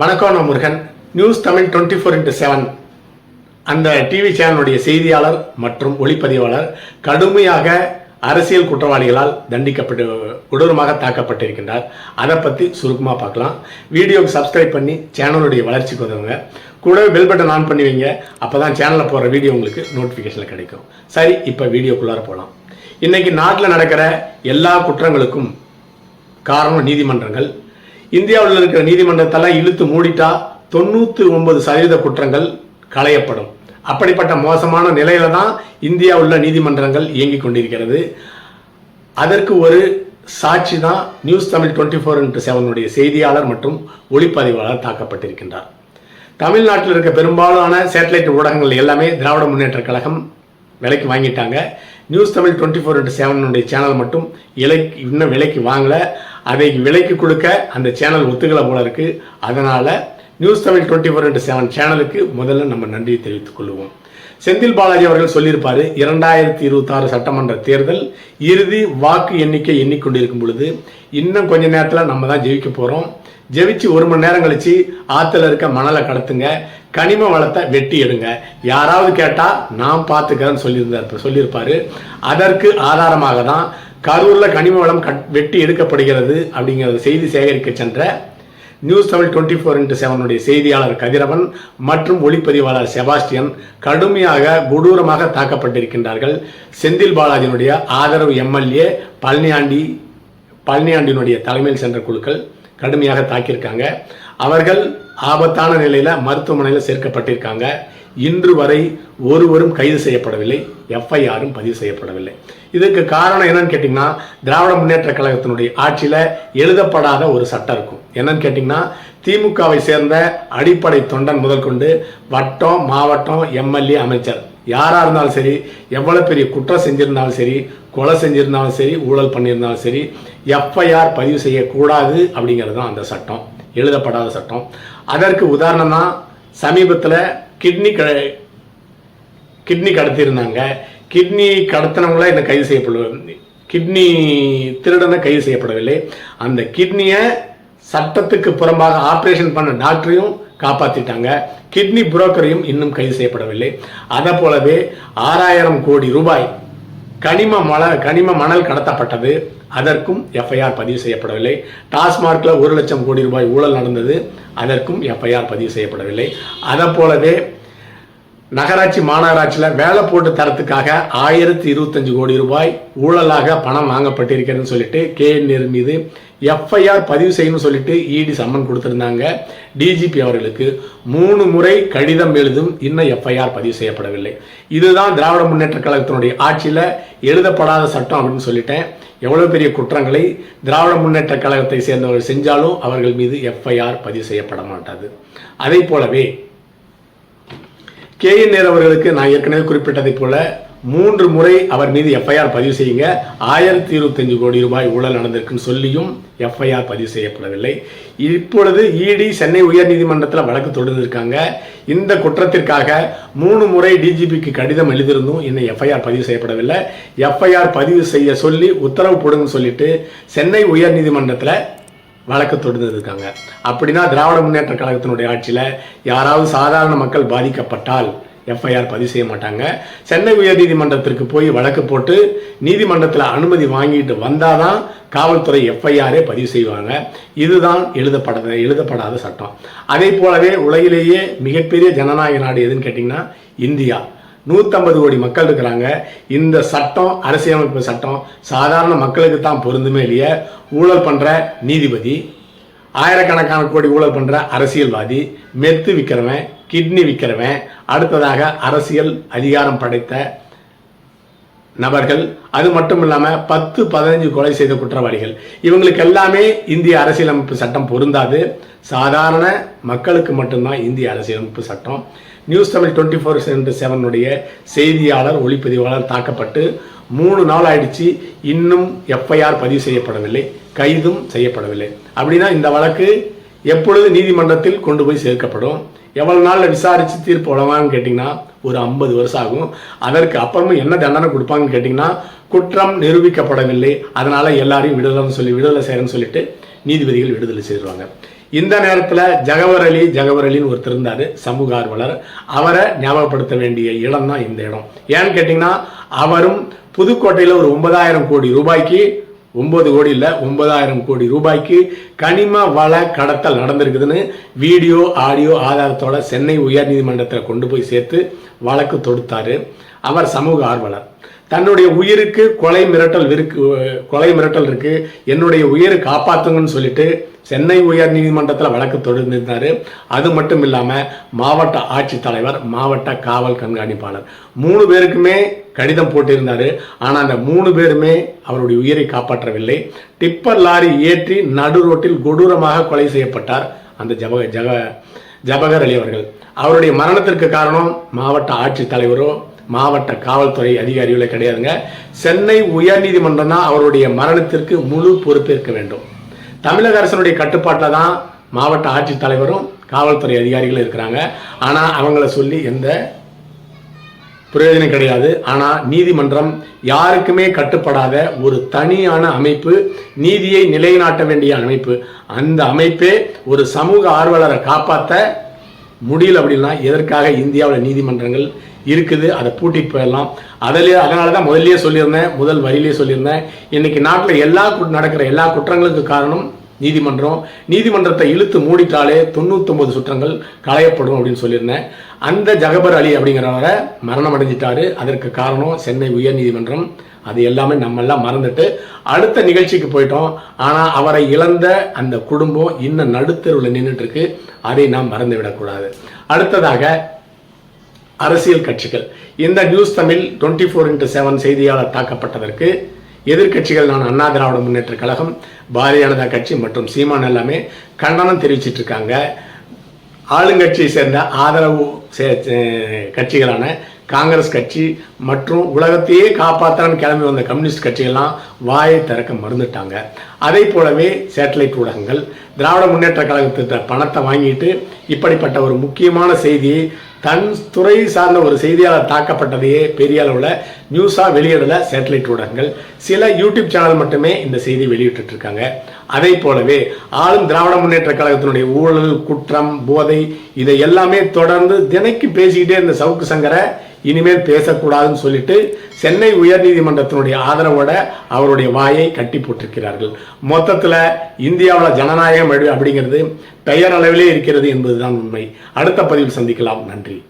வணக்கம் நான் Murugan. News Tamil twenty four into seven அந்த டிவி சேனலுடைய செய்தியாளர் மற்றும் ஒளிப்பதிவாளர் கடுமையாக அரசியல் குற்றவாளிகளால் தண்டிக்கப்பட்டு கொடூரமாக தாக்கப்பட்டிருக்கின்றார். அதை பற்றி சுருக்கமாக பார்க்கலாம். வீடியோவுக்கு சப்ஸ்கிரைப் பண்ணி சேனலுடைய வளர்ச்சிக்கு உதவுங்க. கூடவே பெல் பட்டன் ஆன் பண்ணுவீங்க அப்போ தான் சேனலில் போகிற வீடியோ உங்களுக்கு நோட்டிஃபிகேஷனில் கிடைக்கும். சரி இப்போ வீடியோக்குள்ளார போகலாம் இன்றைக்கி நாட்டில் நடக்கிற எல்லா குற்றங்களுக்கும் காரணம் நீதிமன்றங்கள். இந்தியாவில் இருக்கிற நீதிமன்றத்தெல்லாம் இழுத்து மூடிட்டா தொண்ணூற்றி ஒன்பது சதவீத குற்றங்கள் களையப்படும். அப்படிப்பட்ட மோசமான நிலையில தான் இந்தியா உள்ள நீதிமன்றங்கள் இயங்கிக் கொண்டிருக்கிறது. அதற்கு ஒரு சாட்சி தான் news Tamil twenty four into செவனுடைய செய்தியாளர் மற்றும் ஒளிப்பதிவாளர் தாக்கப்பட்டிருக்கின்றார். தமிழ்நாட்டில் இருக்க பெரும்பாலான சேட்டலைட் ஊடகங்கள் எல்லாமே திராவிட முன்னேற்ற கழகம் விலைக்கு வாங்கிட்டாங்க. News Tamil twenty four into செவனுடைய channel மட்டும் இலை இன்னும் விலைக்கு வாங்கலை. அதை விலைக்கு கொடுக்க அந்த சேனல் ஒத்துக்கலை போல இருக்கு. அதனால் news Tamil twenty four into seven சேனலுக்கு முதல்ல நம்ம நன்றியை தெரிவித்துக் கொள்வோம். செந்தில் பாலாஜி அவர்கள் சொல்லியிருப்பார் இரண்டாயிரத்தி இருபத்தாறு சட்டமன்ற தேர்தல் இறுதி வாக்கு எண்ணிக்கை எண்ணிக்கொண்டிருக்கும் பொழுது இன்னும் கொஞ்ச நேரத்தில் நம்ம தான் ஜெயிக்க போகிறோம் ஜெயிச்சு ஒரு மணி நேரம் கழிச்சு ஆற்றுல இருக்க மணலை கடத்துங்க கனிம வளத்தை வெட்டி எடுங்க. யாராவது கேட்டால் நான் பார்த்துக்கிறேன்னு சொல்லியிருந்தார் சொல்லியிருப்பார். அதற்கு ஆதாரமாக தான் கரூரில் கனிம வளம் கட் வெட்டி எடுக்கப்படுகிறது அப்படிங்கிறது செய்தி சேகரிக்க சென்ற news Tamil twenty four into செவனுடைய செய்தியாளர் கதிரவன் மற்றும் ஒளிப்பதிவாளர் செபாஸ்டியன் கடுமையாக கொடூரமாக தாக்கப்பட்டிருக்கின்றார்கள். செந்தில் பாலாஜியினுடைய ஆதரவு எம்எல்ஏ பழனியாண்டி பழனியாண்டினுடைய தலைமையில் சென்ற குழுக்கள் கடுமையாக தாக்கியிருக்காங்க. அவர்கள் ஆபத்தான நிலையில் மருத்துவமனையில் சேர்க்கப்பட்டிருக்காங்க. இன்று வரை ஒருவரும் கைது செய்யப்படவில்லை எஃப்ஐஆரும் பதிவு செய்யப்படவில்லை. இதுக்கு காரணம் என்னன்னு கேட்டிங்கன்னா திராவிட முன்னேற்ற கழகத்தினுடைய ஆட்சியில் எழுதப்படாத ஒரு சட்டம் இருக்கும். என்னன்னு கேட்டிங்கன்னா திமுகவை சேர்ந்த அடிப்படை தொண்டன் முதல் கொண்டு வட்டம் மாவட்டம் எம்எல்ஏ அமைச்சர். யாராக இருந்தாலும் சரி எவ்வளோ பெரிய குற்றம் செஞ்சிருந்தாலும் சரி கொலை செஞ்சிருந்தாலும் சரி ஊழல் பண்ணியிருந்தாலும் சரி எஃப்ஐஆர் பதிவு செய்யக்கூடாது அப்படிங்கிறது தான் அந்த சட்டம். எழுதப்படாத சட்டம். அதற்கு உதாரணம் தான் சமீபத்தில் கிட்னி க கிட்னி கடத்தியிருந்தாங்க. கிட்னி கடத்தினவங்கள என்ன கைது செய்யப்படவில்லை கிட்னி திருடனை கைது செய்யப்படவில்லை. அந்த கிட்னியை சட்டத்துக்கு புறம்பாக ஆப்ரேஷன் பண்ண டாக்டரையும் காப்பாற்றிட்டாங்க கிட்னி புரோக்கரையும் இன்னும் கைது செய்யப்படவில்லை. அதை போலவே ஆறாயிரம் கோடி ரூபாய் கனிம மல கனிம மணல் கடத்தப்பட்டது. அதற்கும் எஃப்ஐஆர் பதிவு செய்யப்படவில்லை. டாஸ்மார்க்கில் ஒரு லட்சம் கோடி ரூபாய் ஊழல் நடந்தது. அதற்கும் எஃப்ஐஆர் பதிவு செய்யப்படவில்லை. அதை போலவே நகராட்சி மாநகராட்சியில் வேலை போட்டு தரத்துக்காக ஆயிரத்தி இருபத்தஞ்சு கோடி ரூபாய் ஊழலாக பணம் வாங்கப்பட்டிருக்கிறதுன்னு சொல்லிட்டு கேஎன்ஏர் மீது எஃப்ஐஆர் பதிவு செய்யணும்னு சொல்லிட்டு இடி சம்மன் கொடுத்துருந்தாங்க. டிஜிபி அவர்களுக்கு மூணு முறை கடிதம் எழுதும் இன்னும் எஃப்ஐஆர் பதிவு செய்யப்படவில்லை. இதுதான் திராவிட முன்னேற்ற கழகத்தினுடைய ஆட்சியில் எழுதப்படாத சட்டம் அப்படின்னு சொல்லிட்டேன். எவ்வளோ பெரிய குற்றங்களை திராவிட முன்னேற்ற கழகத்தை சேர்ந்தவர்கள் செஞ்சாலும் அவர்கள் மீது எஃப்ஐஆர் பதிவு செய்யப்பட மாட்டாது. அதே போலவே கே என் நேர் அவர்களுக்கு நான் ஏற்கனவே குறிப்பிட்டதைப் போல மூன்று முறை அவர் மீது எஃப்ஐஆர் பதிவு செய்யுங்க. ஆயிரத்தி இருபத்தஞ்சு கோடி ரூபாய் ஊழல் நடந்திருக்குன்னு சொல்லியும் எஃப்ஐஆர் பதிவு செய்யப்படவில்லை. இப்பொழுது இடி சென்னை உயர்நீதிமன்றத்தில் வழக்கு தொடர்ந்திருக்காங்க இந்த குற்றத்திற்காக மூணு முறை டிஜிபிக்கு கடிதம் எழுதியிருந்தும் இன்னும் எஃப்ஐஆர் பதிவு செய்யப்படவில்லை. எஃப்ஐஆர் பதிவு செய்ய சொல்லி உத்தரவு போடுங்கன்னு சொல்லிட்டு சென்னை உயர்நீதிமன்றத்தில் வழக்கு தொடர்ந்து இருக்காங்க. அப்படின்னா திராவிட முன்னேற்ற கழகத்தினுடைய ஆட்சியில் யாராவது சாதாரண மக்கள் பாதிக்கப்பட்டால் எஃப்ஐஆர் பதிவு செய்ய மாட்டாங்க. சென்னை உயர்நீதிமன்றத்திற்கு போய் வழக்கு போட்டு நீதிமன்றத்தில் அனுமதி வாங்கிட்டு வந்தால் தான் காவல்துறை எஃப்ஐஆரே பதிவு செய்வாங்க. இதுதான் எழுதப்படாத எழுதப்படாத சட்டம். அதே போலவே உலகிலேயே மிகப்பெரிய ஜனநாயக நாடு எதுன்னு கேட்டிங்கன்னா இந்தியா. நூற்றம்பது கோடி மக்கள் இருக்கிறாங்க. இந்த சட்டம் அரசியலமைப்பு சட்டம் சாதாரண மக்களுக்கு தான் பொருந்துமே இல்லையே. ஊழல் பண்ணுற நீதிபதி ஆயிரக்கணக்கான கோடி ஊழல் பண்ணுற அரசியல்வாதி மெத்து விற்கிறவன் கிட்னி விற்கிறவன் அடுத்ததாக அரசியல் அதிகாரம் படைத்த நபர்கள் அது மட்டும் இல்லாமல் பத்து பதினஞ்சு கொலை செய்த குற்றவாளிகள். இவங்களுக்கு எல்லாமே இந்திய அரசியலமைப்பு சட்டம் பொருந்தாது. சாதாரண மக்களுக்கு மட்டும்தான் இந்திய அரசியலமைப்பு சட்டம். நியூஸ் தமிழ் டுவெண்ட்டி ஃபோர் சென்ட் செவனுடைய செய்தியாளர் ஒளிப்பதிவாளர் தாக்கப்பட்டு மூணு நாள் ஆயிடுச்சு. இன்னும் எஃப்ஐஆர் பதிவு செய்யப்படவில்லை. கைதும் செய்யப்படவில்லை. அப்படின்னா இந்த வழக்கு எப்பொழுது நீதிமன்றத்தில் கொண்டு போய் சேர்க்கப்படும்? எவ்வளவு நாளில் விசாரிச்சு தீர்ப்பு வழங்குவாங்கன்னு கேட்டிங்கன்னா ஒரு ஐம்பது வருஷம் ஆகும். அதற்கு அப்புறமும் என்ன தண்டனை கொடுப்பாங்கன்னு கேட்டிங்கன்னா குற்றம் நிரூபிக்கப்படவில்லை. அதனால எல்லாரையும் விடுதலைன்னு சொல்லி விடுதலை செய்கிறேன்னு சொல்லிட்டு நீதிபதிகள் விடுதலை செய்வாங்க இந்த நேரத்தில் ஜகவர் அலி ஜகவர் அலின்னு ஒருத்தர் இருந்தார் சமூக ஆர்வலர். அவரை ஞாபகப்படுத்த வேண்டிய இடம் தான் இந்த இடம். ஏன்னு கேட்டிங்கன்னா அவரும் புதுக்கோட்டையில் ஒரு ஒன்பதாயிரம் கோடி ரூபாய்க்கு ஒன்பது கோடி இல்லை ஒன்பதாயிரம் கோடி ரூபாய்க்கு கனிம வள கடத்தல் நடந்திருக்குதுன்னு வீடியோ ஆடியோ ஆதாரத்தோட சென்னை உயர்நீதிமன்றத்தில் கொண்டு போய் சேர்த்து வழக்கு தொடுத்தார். அவர் சமூக ஆர்வலர். தன்னுடைய உயிருக்கு கொலை மிரட்டல் இருக்கு கொலை மிரட்டல் இருக்கு. என்னுடைய உயிரை காப்பாற்றுங்கன்னு சொல்லிட்டு சென்னை உயர் நீதிமன்றத்தில் வழக்கு தொடர்ந்திருந்தார் அது மட்டும் இல்லாமல் மாவட்ட ஆட்சித்தலைவர் மாவட்ட காவல் கண்காணிப்பாளர். மூணு பேருக்குமே கடிதம் போட்டிருந்தார். ஆனால் அந்த மூணு பேருமே அவருடைய உயிரை காப்பாற்றவில்லை. டிப்பர் லாரி ஏற்றி நடு ரோட்டில் கொடூரமாக கொலை செய்யப்பட்டார் அந்த ஜப ஜக ஜபகர் அலி அவர்கள். அவருடைய மரணத்திற்கு காரணம் மாவட்ட ஆட்சித்தலைவரோ மாவட்ட காவல்துறை அதிகாரிகளே கிடையாதுங்க. சென்னை உயர்நீதிமன்றம் தான் அவருடைய மரணத்திற்கு முழு பொறுப்பேற்க வேண்டும். தமிழக அரசனுடைய கட்டுப்பாட்டில் தான் மாவட்ட ஆட்சித்தலைவரும் காவல்துறை அதிகாரிகளும் இருக்கிறாங்க. ஆனால் அவங்கள சொல்லி எந்த பிரயோஜனம் கிடையாது. ஆனால் நீதிமன்றம் யாருக்குமே கட்டுப்படாத ஒரு தனியான அமைப்பு நீதியை நிலைநாட்ட வேண்டிய அமைப்பு. அந்த அமைப்பே ஒரு சமூக ஆர்வலரை காப்பாற்ற முடியல அப்படின்னா எதற்காக இந்தியாவில் நீதிமன்றங்கள் இருக்குது அதை பூட்டிட்டு போயிடலாம். அதிலே அதனால தான் முதல்லயே சொல்லியிருந்தேன் முதல் வரியிலே சொல்லியிருந்தேன் இன்னைக்கு நாட்டில் எல்லா நடக்கிற எல்லா குற்றங்களுக்கு காரணம் நீதிமன்றம். நீதிமன்றத்தை இழுத்து மூடிட்டாலே தொண்ணூத்தொம்பது சுற்றங்கள் களையப்படும் அப்படின்னு சொல்லியிருந்தேன். அந்த ஜகபர் அலி அப்படிங்கிறவரை மரணம் அடைஞ்சிட்டாரு. அதற்கு காரணம் சென்னை உயர் நீதிமன்றம் அது எல்லாமே நம்ம எல்லாம் மறந்துட்டு அடுத்த நிகழ்ச்சிக்கு போயிட்டோம். ஆனால் அவரை இழந்த அந்த குடும்பம் இன்னும் நடுத்தருவில் நின்றுட்டு இருக்கு. அதை நாம் மறந்து விடக்கூடாது அடுத்ததாக அரசியல் கட்சிகள். இந்த news Tamil twenty four into seven செய்தியாளர் தாக்கப்பட்டதற்கு எதிர்கட்சிகள் நான் அண்ணா திராவிட முன்னேற்ற கழகம் பாரதிய ஜனதா கட்சி மற்றும் சீமான் எல்லாமே கண்டனம் தெரிவிச்சிட்டு இருக்காங்க. ஆளுங்கட்சியை சேர்ந்த ஆதரவு கட்சிகளான காங்கிரஸ் கட்சி மற்றும் உலகத்தையே காப்பாற்றான்னு கிளம்பி வந்த கம்யூனிஸ்ட் கட்சிகள்லாம் வாயை திறக்க மறந்துட்டாங்க அதே போலவே சேட்டலைட் ஊடகங்கள் திராவிட முன்னேற்ற கழகத்திட்ட பணத்தை வாங்கிட்டு இப்படிப்பட்ட ஒரு முக்கியமான செய்தியை தன் துறை சார்ந்த ஒரு செய்தியாளர் தாக்கப்பட்டதையே பெரிய அளவில் நியூஸாக வெளியிடல சேட்டலைட் ஊடகங்கள். சில யூடியூப் சேனல் மட்டுமே இந்த செய்தி வெளியிட்டு இருக்காங்க அதே போலவே ஆளும் திராவிட முன்னேற்ற கழகத்தினுடைய ஊழல் குற்றம் போதை இதை எல்லாமே தொடர்ந்து தினைக்கு பேசிக்கிட்டே இருந்த சவுக்கு சங்கரை இனிமேல் பேசக்கூடாதுன்னு சொல்லிட்டு சென்னை உயர்நீதிமன்றத்தினுடைய ஆதரவோட அவருடைய வாயை கட்டி போட்டிருக்கிறார்கள். மொத்தத்தில் இந்தியாவில் ஜனநாயகம் அப்படிங்கிறது டயர் அளவிலே இருக்கிறது என்பதுதான் உண்மை. அடுத்த பதிவில் சந்திக்கலாம். நன்றி.